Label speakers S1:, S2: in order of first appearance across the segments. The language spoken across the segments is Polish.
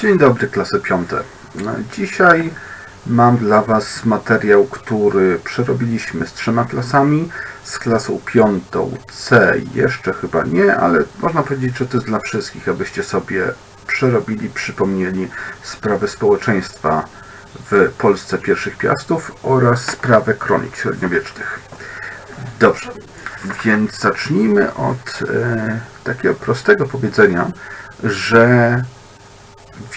S1: Dzień dobry, klasy piąte. Dzisiaj mam dla Was materiał, który przerobiliśmy z trzema klasami. Z klasą piątą C jeszcze chyba nie, ale można powiedzieć, że to jest dla wszystkich, abyście sobie przerobili, przypomnieli sprawy społeczeństwa w Polsce pierwszych piastów oraz sprawę kronik średniowiecznych. Dobrze, więc zacznijmy od e, takiego prostego powiedzenia, że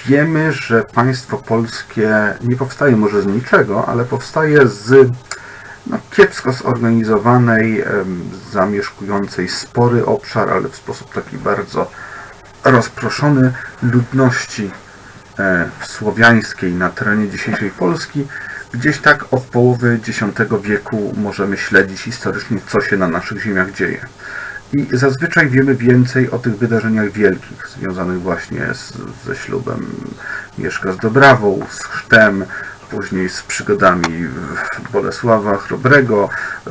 S1: wiemy, że państwo polskie nie powstaje może z niczego, ale powstaje z no, kiepsko zorganizowanej, zamieszkującej spory obszar, ale w sposób taki bardzo rozproszony ludności e, słowiańskiej na terenie dzisiejszej Polski. Gdzieś tak od połowy X wieku możemy śledzić historycznie, co się na naszych ziemiach dzieje. I zazwyczaj wiemy więcej o tych wydarzeniach wielkich, związanych właśnie z, ze ślubem Mieszka z Dobrawą, z chrztem, później z przygodami Bolesława Chrobrego,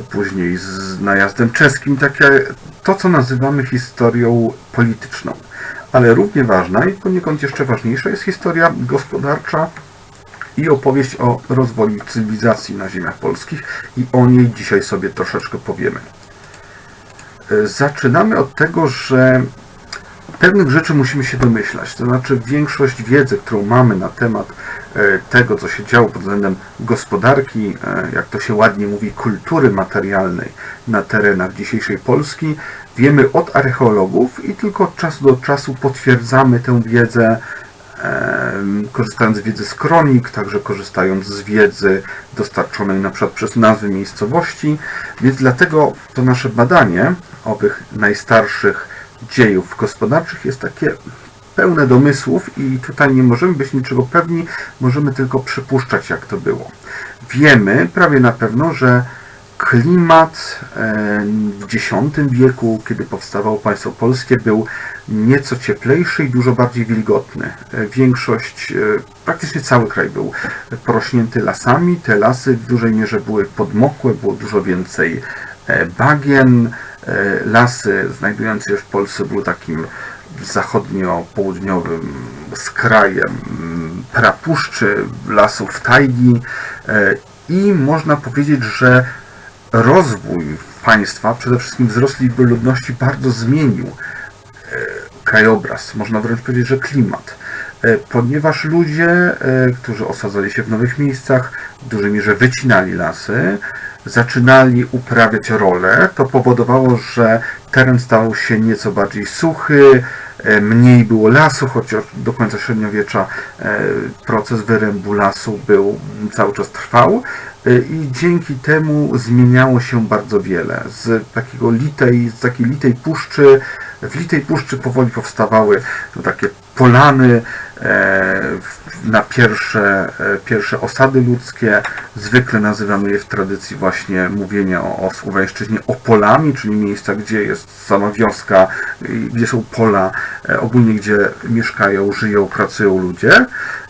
S1: później z najazdem czeskim, takie to, co nazywamy historią polityczną. Ale równie ważna i poniekąd jeszcze ważniejsza jest historia gospodarcza i opowieść o rozwoju cywilizacji na ziemiach polskich i o niej dzisiaj sobie troszeczkę powiemy. Zaczynamy od tego, że pewnych rzeczy musimy się domyślać. To znaczy, większość wiedzy, którą mamy na temat e, tego, co się działo pod względem gospodarki, e, jak to się ładnie mówi, kultury materialnej na terenach dzisiejszej Polski, wiemy od archeologów i tylko od czasu do czasu potwierdzamy tę wiedzę korzystając z wiedzy z kronik, także korzystając z wiedzy dostarczonej na przykład przez nazwy miejscowości, więc dlatego to nasze badanie owych najstarszych dziejów gospodarczych jest takie pełne domysłów i tutaj nie możemy być niczego pewni, możemy tylko przypuszczać jak to było. Wiemy prawie na pewno, że klimat e, w X wieku, kiedy powstawało państwo polskie, był nieco cieplejszy i dużo bardziej wilgotny. E, Większość, e, praktycznie cały kraj był porośnięty lasami. Te lasy w dużej mierze były podmokłe, było dużo więcej bagien. Lasy znajdujące się w Polsce były takim zachodnio-południowym skrajem mm, prapuszczy, lasów tajgi i można powiedzieć, że rozwój państwa, przede wszystkim wzrost liczby ludności bardzo zmienił e, krajobraz, można wręcz powiedzieć, że klimat. E, Ponieważ ludzie, e, którzy osadzali się w nowych miejscach, w dużej mierze wycinali lasy, zaczynali uprawiać role, to powodowało, że teren stał się nieco bardziej suchy, mniej było lasu, chociaż do końca średniowiecza e, proces wyrębu lasu był cały czas trwał e, i dzięki temu zmieniało się bardzo wiele. Z takiego litej, z takiej litej puszczy, w litej puszczy powoli powstawały no, takie polany e, na pierwsze, e, pierwsze osady ludzkie. Zwykle nazywamy je w tradycji właśnie mówienia o, o Słowiańszczyźnie opolami, czyli miejsca, gdzie jest sama wioska, gdzie są pola, e, ogólnie gdzie mieszkają, żyją, pracują ludzie.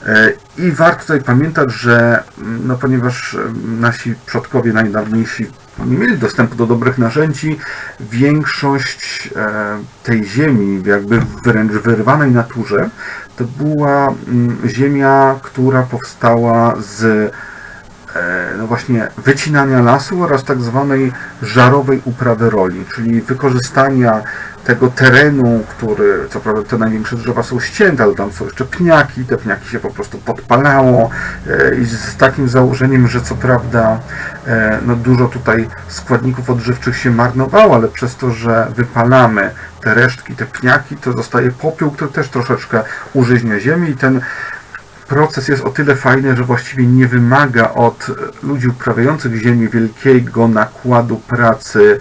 S1: E, I warto tutaj pamiętać, że mm, no, ponieważ mm, nasi przodkowie najdawniejsi nie mieli dostępu do dobrych narzędzi, większość e, tej ziemi, jakby wręcz wyrwanej naturze, to była mm, ziemia, która powstała z e, no właśnie wycinania lasu oraz tak zwanej żarowej uprawy roli, czyli wykorzystania tego terenu, który, co prawda te największe drzewa są ścięte, ale tam są jeszcze pniaki, te pniaki się po prostu podpalało e, i z takim założeniem, że co prawda e, no dużo tutaj składników odżywczych się marnowało, ale przez to, że wypalamy te resztki, te pniaki, to zostaje popiół, który też troszeczkę użyźnia ziemi i ten proces jest o tyle fajny, że właściwie nie wymaga od ludzi uprawiających ziemię wielkiego nakładu pracy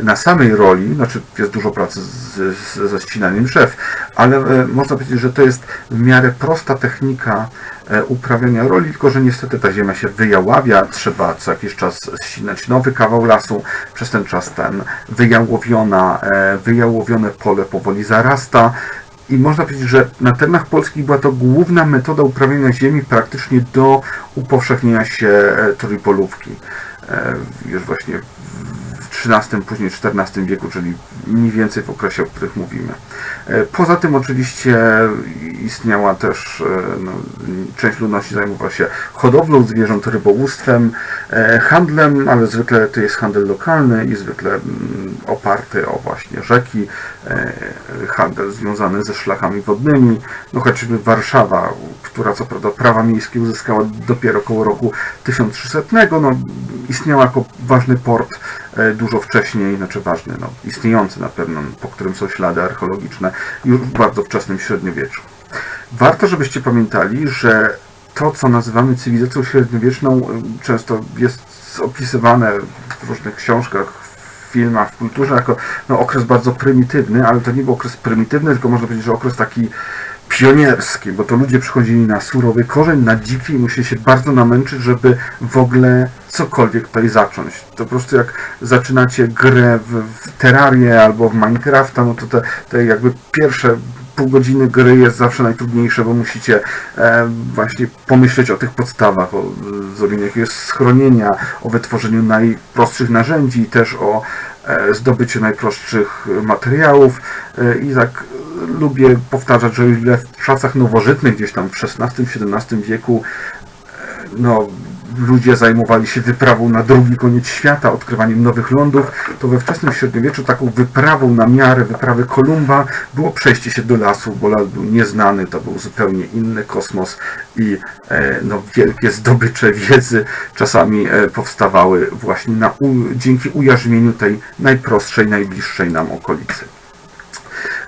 S1: na samej roli, znaczy jest dużo pracy z, ze ścinaniem drzew, ale e, można powiedzieć, że to jest w miarę prosta technika e, uprawiania roli, tylko że niestety ta ziemia się wyjaławia, trzeba co jakiś czas ścinać nowy kawał lasu, przez ten czas ten wyjałowiona, e, wyjałowione pole powoli zarasta, i można powiedzieć, że na terenach polskich była to główna metoda uprawiania ziemi praktycznie do upowszechnienia się trójpolówki. Już właśnie XIII, później XIV wieku, czyli mniej więcej w okresie, o których mówimy. E, Poza tym oczywiście istniała też, e, no, część ludności zajmowała się hodowlą zwierząt, rybołówstwem, e, handlem, ale zwykle to jest handel lokalny i zwykle mm, oparty o właśnie rzeki, handel związany ze szlakami wodnymi. No choćby Warszawa, która co prawda prawa miejskie uzyskała dopiero około roku 1300, no, istniała jako ważny port dużo wcześniej, znaczy ważny, no, istniejący na pewno, po którym są ślady archeologiczne już w bardzo wczesnym średniowieczu. Warto, żebyście pamiętali, że to, co nazywamy cywilizacją średniowieczną, y, często jest opisywane w różnych książkach, filmach, w kulturze jako no, okres bardzo prymitywny, ale to nie był okres prymitywny, tylko można powiedzieć, że okres taki pionierski, bo to ludzie przychodzili na surowy korzeń, na dziki i musieli się bardzo namęczyć, żeby w ogóle cokolwiek tutaj zacząć. To po prostu jak zaczynacie grę w, w Terrarię albo w Minecrafta, no to te, te jakby pierwsze pół godziny gry jest zawsze najtrudniejsze, bo musicie e, właśnie pomyśleć o tych podstawach, o zrobieniu jakiegoś schronienia, o wytworzeniu najprostszych narzędzi też o e, zdobyciu najprostszych materiałów e, i tak lubię powtarzać, że w czasach nowożytnych, gdzieś tam w XVI-XVII wieku e, no, ludzie zajmowali się wyprawą na drugi koniec świata, odkrywaniem nowych lądów, to we wczesnym średniowieczu taką wyprawą na miarę wyprawy Kolumba było przejście się do lasu, bo las był nieznany, to był zupełnie inny kosmos i e, no, wielkie zdobycze wiedzy czasami e, powstawały właśnie na, u, dzięki ujarzmieniu tej najprostszej, najbliższej nam okolicy.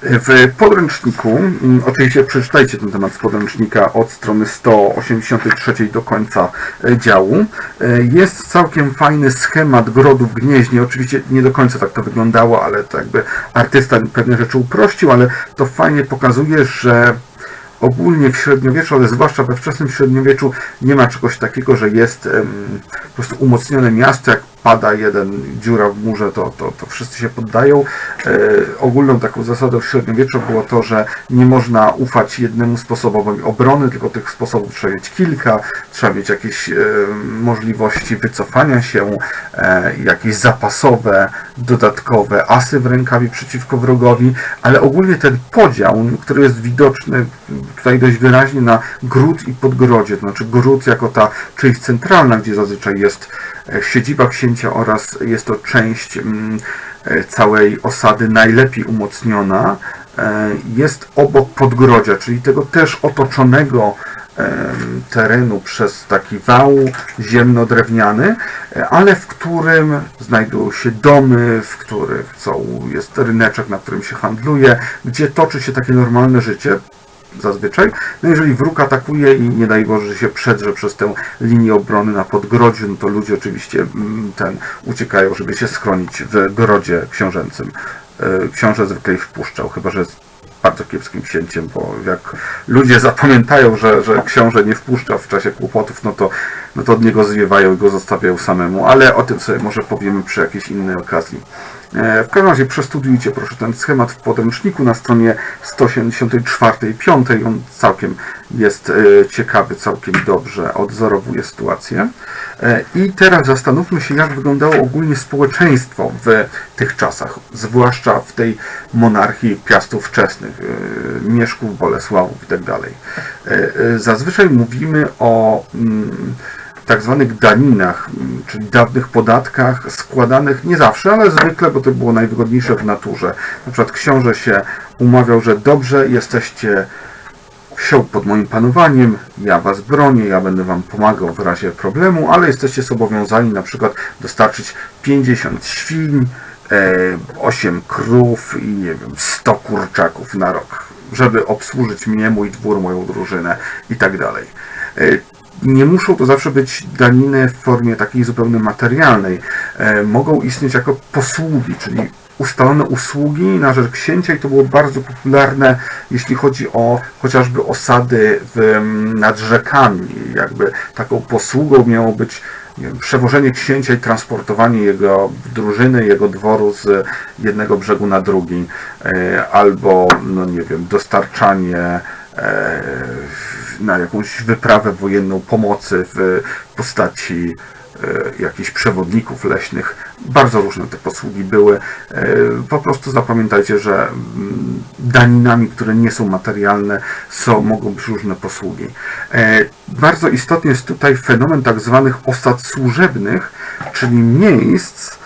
S1: W podręczniku, mm, oczywiście przeczytajcie ten temat z podręcznika od strony 183 do końca e, działu, e, jest całkiem fajny schemat grodu w Gnieźnie. Oczywiście nie do końca tak to wyglądało, ale to jakby artysta pewne rzeczy uprościł, ale to fajnie pokazuje, że ogólnie w średniowieczu, ale zwłaszcza we wczesnym średniowieczu nie ma czegoś takiego, że jest em, po prostu umocnione miasto, jak pada jeden dziura w murze, to, to, to wszyscy się poddają. E, ogólną taką zasadą w średniowieczu było to, że nie można ufać jednemu sposobowi obrony, tylko tych sposobów trzeba mieć kilka, trzeba mieć jakieś e, możliwości wycofania się, e, jakieś zapasowe, dodatkowe asy w rękawie przeciwko wrogowi, ale ogólnie ten podział, który jest widoczny tutaj dość wyraźnie na gród i podgrodzie, to znaczy gród jako ta część centralna, gdzie zazwyczaj jest siedziba księcia oraz jest to część mm, e, całej osady najlepiej umocniona, e, jest obok podgrodzia, czyli tego też otoczonego em, terenu przez taki wał ziemno-drewniany, e, ale w którym znajdują się domy, w których są, jest ryneczek, na którym się handluje, gdzie toczy się takie normalne życie zazwyczaj. No jeżeli wróg atakuje i nie daj Boże, że się przedrze przez tę linię obrony na podgrodziu, no to ludzie oczywiście mm, ten uciekają, żeby się schronić w grodzie książęcym. E, Książę zwykle ich wpuszczał, chyba że jest bardzo kiepskim księciem, bo jak ludzie zapamiętają, że, że książę nie wpuszcza w czasie kłopotów, no to, no to od niego zwiewają i go zostawiają samemu, ale o tym sobie może powiemy przy jakiejś innej okazji. E, W każdym razie przestudiujcie proszę ten schemat w podręczniku na stronie 174 i 5. On całkiem jest e, ciekawy, całkiem dobrze odzorowuje sytuację. E, I teraz zastanówmy się, jak wyglądało ogólnie społeczeństwo w tych czasach, zwłaszcza w tej monarchii piastów wczesnych, Mieszków, Bolesławów itd. E, Zazwyczaj mówimy o mm, tak zwanych daninach, m, czyli dawnych podatkach składanych nie zawsze, ale zwykle, bo to było najwygodniejsze w naturze. Na przykład książę się umawiał, że dobrze, jesteście wsią pod moim panowaniem, ja was bronię, ja będę wam pomagał w razie problemu, ale jesteście zobowiązani na przykład dostarczyć 50 świń, e, 8 krów i nie wiem, 100 kurczaków na rok, żeby obsłużyć mnie, mój dwór, moją drużynę i tak dalej. Nie muszą to zawsze być daniny w formie takiej zupełnie materialnej. E, mogą istnieć jako posługi, czyli ustalone usługi na rzecz księcia i to było bardzo popularne, jeśli chodzi o chociażby osady w, nad rzekami. Jakby taką posługą miało być wiem, przewożenie księcia i transportowanie jego drużyny, jego dworu z jednego brzegu na drugi, e, albo, no nie wiem, dostarczanie e, na jakąś wyprawę wojenną pomocy w postaci e, jakichś przewodników leśnych. Bardzo różne te posługi były. E, Po prostu zapamiętajcie, że mm, daninami, które nie są materialne, są, mogą być różne posługi. E, Bardzo istotny jest tutaj fenomen tak zwanych osad służebnych, czyli miejsc,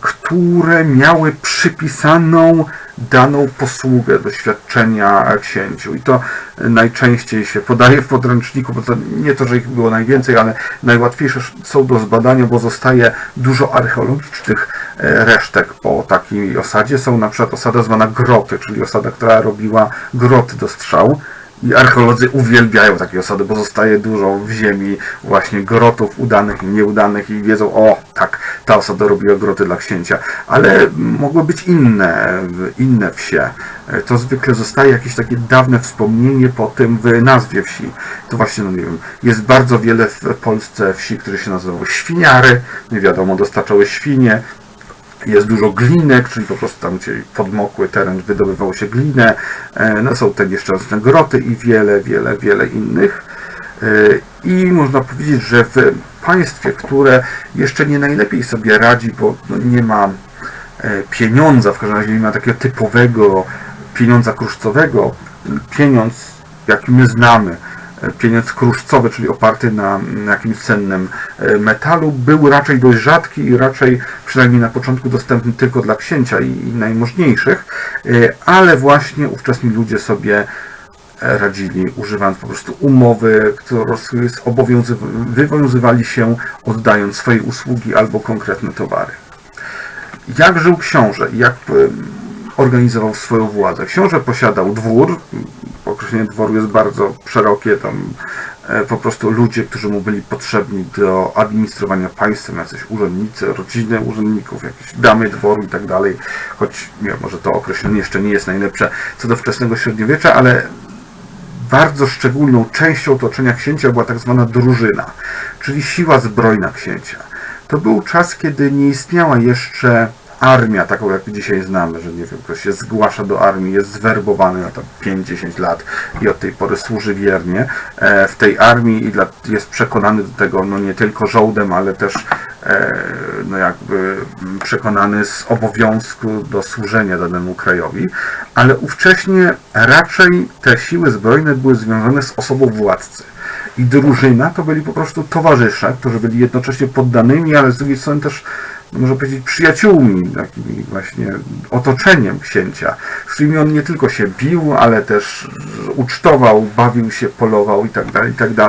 S1: które miały przypisaną daną posługę do świadczenia księciu. I to najczęściej się podaje w podręczniku, bo to nie to, że ich było najwięcej, ale najłatwiejsze są do zbadania, bo zostaje dużo archeologicznych e, resztek po takiej osadzie. Są na przykład osada zwana groty, czyli osada, która robiła groty do strzał. I archeolodzy uwielbiają takie osady, bo zostaje dużo w ziemi właśnie grotów udanych i nieudanych i wiedzą, o tak, ta osada robiła groty dla księcia. Ale mogły być inne, inne wsie. To zwykle zostaje jakieś takie dawne wspomnienie po tym w nazwie wsi. To właśnie, no nie wiem, jest bardzo wiele w Polsce wsi, które się nazywały świniary, nie wiadomo, dostarczały świnie, jest dużo glinek, czyli po prostu tam, gdzie podmokły teren, wydobywało się glinę. E, No, są te nieszczęsne groty i wiele, wiele, wiele innych. E, I można powiedzieć, że w państwie, które jeszcze nie najlepiej sobie radzi, bo no, nie ma e, pieniądza, w każdym razie nie ma takiego typowego pieniądza kruszcowego, pieniądz, jaki my znamy, pieniądz kruszcowy, czyli oparty na, jakimś cennym e, metalu, był raczej dość rzadki i raczej, przynajmniej na początku, dostępny tylko dla księcia i, najmożniejszych, e, ale właśnie ówczesni ludzie sobie e, radzili, używając po prostu umowy, które wywiązywali się oddając swoje usługi albo konkretne towary. Jak żył książę jak organizował swoją władzę? Książę posiadał dwór, określenie dworu jest bardzo szerokie, tam e, po prostu ludzie, którzy mu byli potrzebni do administrowania państwem, jacyś urzędnicy, rodziny urzędników, jakieś damy dworu i tak dalej, choć może to określenie jeszcze nie jest najlepsze co do wczesnego średniowiecza, ale bardzo szczególną częścią otoczenia księcia była tak zwana drużyna, czyli siła zbrojna księcia. To był czas, kiedy nie istniała jeszcze armia, taką jak dzisiaj znamy, że nie wiem, ktoś się zgłasza do armii, jest zwerbowany na tam 5-10 lat i od tej pory służy wiernie e, w tej armii i jest przekonany do tego no nie tylko żołdem, ale też e, no jakby mm, przekonany z obowiązku do służenia danemu krajowi, ale ówcześnie raczej te siły zbrojne były związane z osobą władcy. I drużyna to byli po prostu towarzysze, którzy byli jednocześnie poddanymi, ale z drugiej strony też, można powiedzieć, przyjaciółmi, takimi właśnie otoczeniem księcia, z którymi on nie tylko się bił, ale też ucztował, bawił się, polował itd., itd.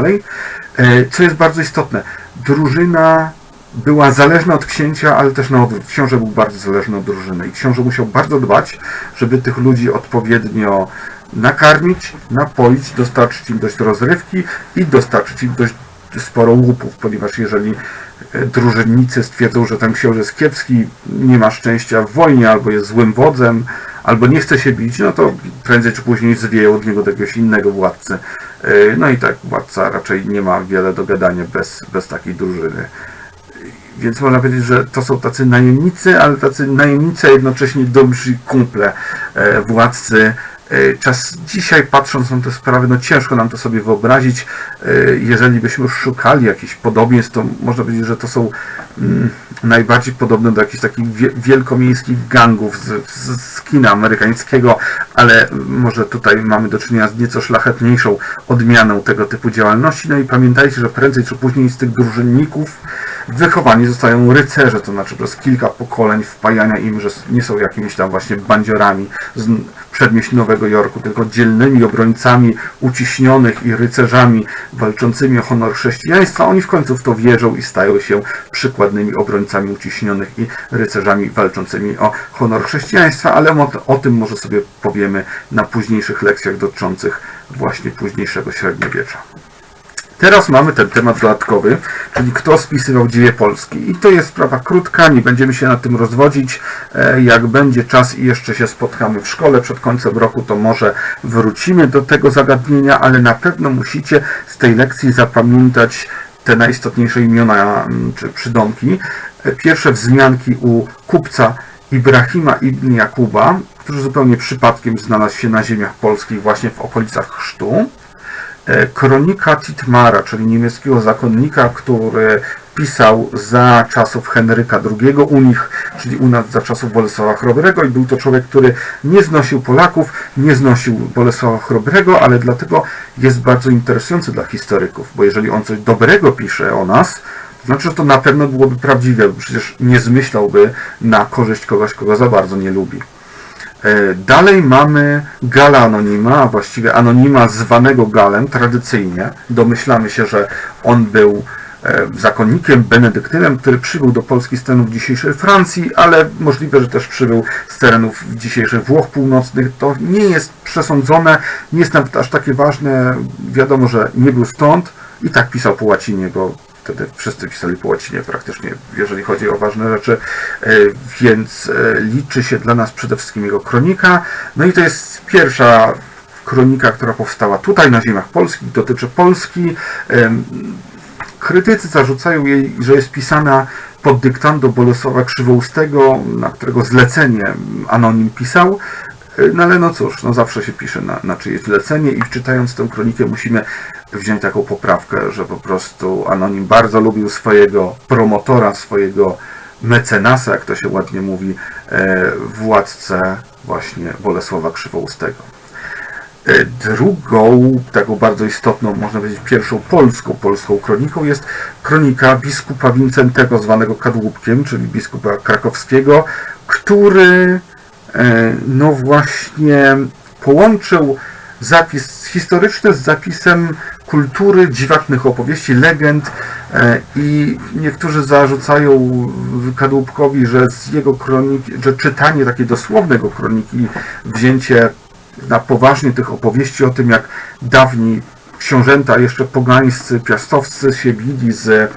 S1: E, Co jest bardzo istotne, drużyna była zależna od księcia, ale też na odwrót. Książę był bardzo zależny od drużyny i książę musiał bardzo dbać, żeby tych ludzi odpowiednio nakarmić, napoić, dostarczyć im dość rozrywki i dostarczyć im dość sporo łupów, ponieważ jeżeli drużynnicy stwierdzą, że ten książę jest kiepski, nie ma szczęścia w wojnie, albo jest złym wodzem, albo nie chce się bić, no to prędzej czy później zwieją od niego jakiegoś innego władcy. E, No i tak, władca raczej nie ma wiele do gadania bez, bez takiej drużyny. Więc można powiedzieć, że to są tacy najemnicy, ale tacy najemnicy, jednocześnie dobrzy kumple e, władcy. E, Czas dzisiaj patrząc na te sprawy, no ciężko nam to sobie wyobrazić. E, Jeżeli byśmy szukali jakichś podobieństw, to można powiedzieć, że to są mm, najbardziej podobne do jakichś takich wie- wielkomiejskich gangów z, z, z kina amerykańskiego, ale może tutaj mamy do czynienia z nieco szlachetniejszą odmianą tego typu działalności. No i pamiętajcie, że prędzej czy później z tych drużynników wychowani zostają rycerze, to znaczy przez kilka pokoleń wpajania im, że nie są jakimiś tam właśnie bandziorami z przedmieść Nowego Jorku, tylko dzielnymi obrońcami uciśnionych i rycerzami walczącymi o honor chrześcijaństwa. Oni w końcu w to wierzą i stają się przykładnymi obrońcami uciśnionych i rycerzami walczącymi o honor chrześcijaństwa, ale o, o tym może sobie powiemy na późniejszych lekcjach dotyczących właśnie późniejszego średniowiecza. Teraz mamy ten temat dodatkowy, czyli kto spisywał dzieje Polski. I to jest sprawa krótka, nie będziemy się nad tym rozwodzić. E, Jak będzie czas i jeszcze się spotkamy w szkole przed końcem roku, to może wrócimy do tego zagadnienia, ale na pewno musicie z tej lekcji zapamiętać te najistotniejsze imiona mm, czy przydomki. E, Pierwsze wzmianki u kupca Ibrahima ibn Jakuba, który zupełnie przypadkiem znalazł się na ziemiach polskich właśnie w okolicach chrztu. E, kronika Titmara, czyli niemieckiego zakonnika, który pisał za czasów Henryka II u nich, czyli u nas za czasów Bolesława Chrobrego i był to człowiek, który nie znosił Polaków, nie znosił Bolesława Chrobrego, ale dlatego jest bardzo interesujący dla historyków, bo jeżeli on coś dobrego pisze o nas, to znaczy, że to na pewno byłoby prawdziwe, bo przecież nie zmyślałby na korzyść kogoś, kogo za bardzo nie lubi. E, Dalej mamy Gala Anonima, a właściwie Anonima zwanego Galem tradycyjnie. Domyślamy się, że on był e, zakonnikiem, benedyktynem, który przybył do Polski z terenów dzisiejszej Francji, ale możliwe, że też przybył z terenów dzisiejszych Włoch Północnych. To nie jest przesądzone, nie jest nawet aż takie ważne. Wiadomo, że nie był stąd i tak pisał po łacinie, bo wtedy wszyscy pisali po łacinie praktycznie, jeżeli chodzi o ważne rzeczy, e, więc e, liczy się dla nas przede wszystkim jego kronika. No i to jest pierwsza kronika, która powstała tutaj na ziemiach polskich, dotyczy Polski. Krytycy zarzucają jej, że jest pisana pod dyktando Bolesława Krzywoustego, na którego zlecenie anonim pisał. No ale no cóż, no zawsze się pisze na, na czyjeś zlecenie i czytając tę kronikę musimy wziąć taką poprawkę, że po prostu Anonim bardzo lubił swojego promotora, swojego mecenasa, jak to się ładnie mówi, e, władcę właśnie Bolesława Krzywoustego. E, Drugą, taką bardzo istotną, można powiedzieć pierwszą polską, polską kroniką jest kronika biskupa Wincentego, zwanego Kadłubkiem, czyli biskupa krakowskiego, który no właśnie połączył zapis historyczny z zapisem kultury, dziwacznych opowieści, legend e, i niektórzy zarzucają Kadłubkowi, że z jego kroniki, że czytanie takiej dosłownego kroniki, wzięcie na poważnie tych opowieści o tym, jak dawni książęta, jeszcze pogańscy, piastowcy się bili z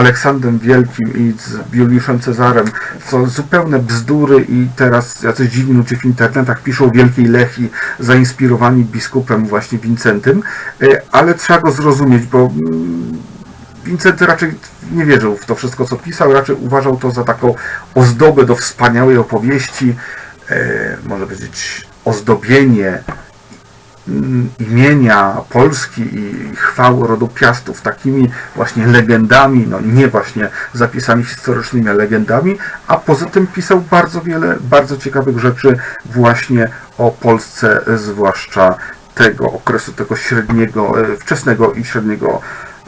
S1: Aleksandrem Wielkim i z Juliuszem Cezarem, co zupełne bzdury i teraz jacyś dziwni ludzie w internetach piszą Wielkiej Lechi, zainspirowani biskupem właśnie Wincentym, E, ale trzeba go zrozumieć, bo mm, Wincenty raczej nie wierzył w to wszystko, co pisał, raczej uważał to za taką ozdobę do wspaniałej opowieści, e, może powiedzieć ozdobienie imienia Polski i chwały rodu Piastów takimi właśnie legendami, no nie właśnie zapisami historycznymi, a legendami, a poza tym pisał bardzo wiele bardzo ciekawych rzeczy właśnie o Polsce, zwłaszcza tego okresu, tego średniego, e, wczesnego i średniego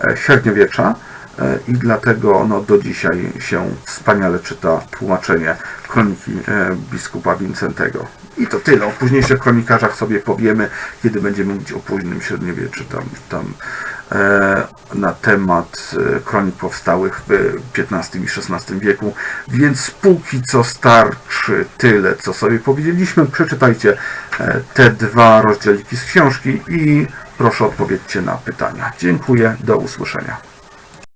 S1: e, średniowiecza e, i dlatego no, do dzisiaj się wspaniale czyta tłumaczenie kroniki biskupa Wincentego. I to tyle. O późniejszych kronikarzach sobie powiemy, kiedy będziemy mówić o późnym średniowieczu, tam, tam e, na temat e, kronik powstałych w XV i XVI wieku. Więc póki co starczy tyle, co sobie powiedzieliśmy. Przeczytajcie e, te dwa rozdzieliki z książki i proszę odpowiedzcie na pytania. Dziękuję, do usłyszenia.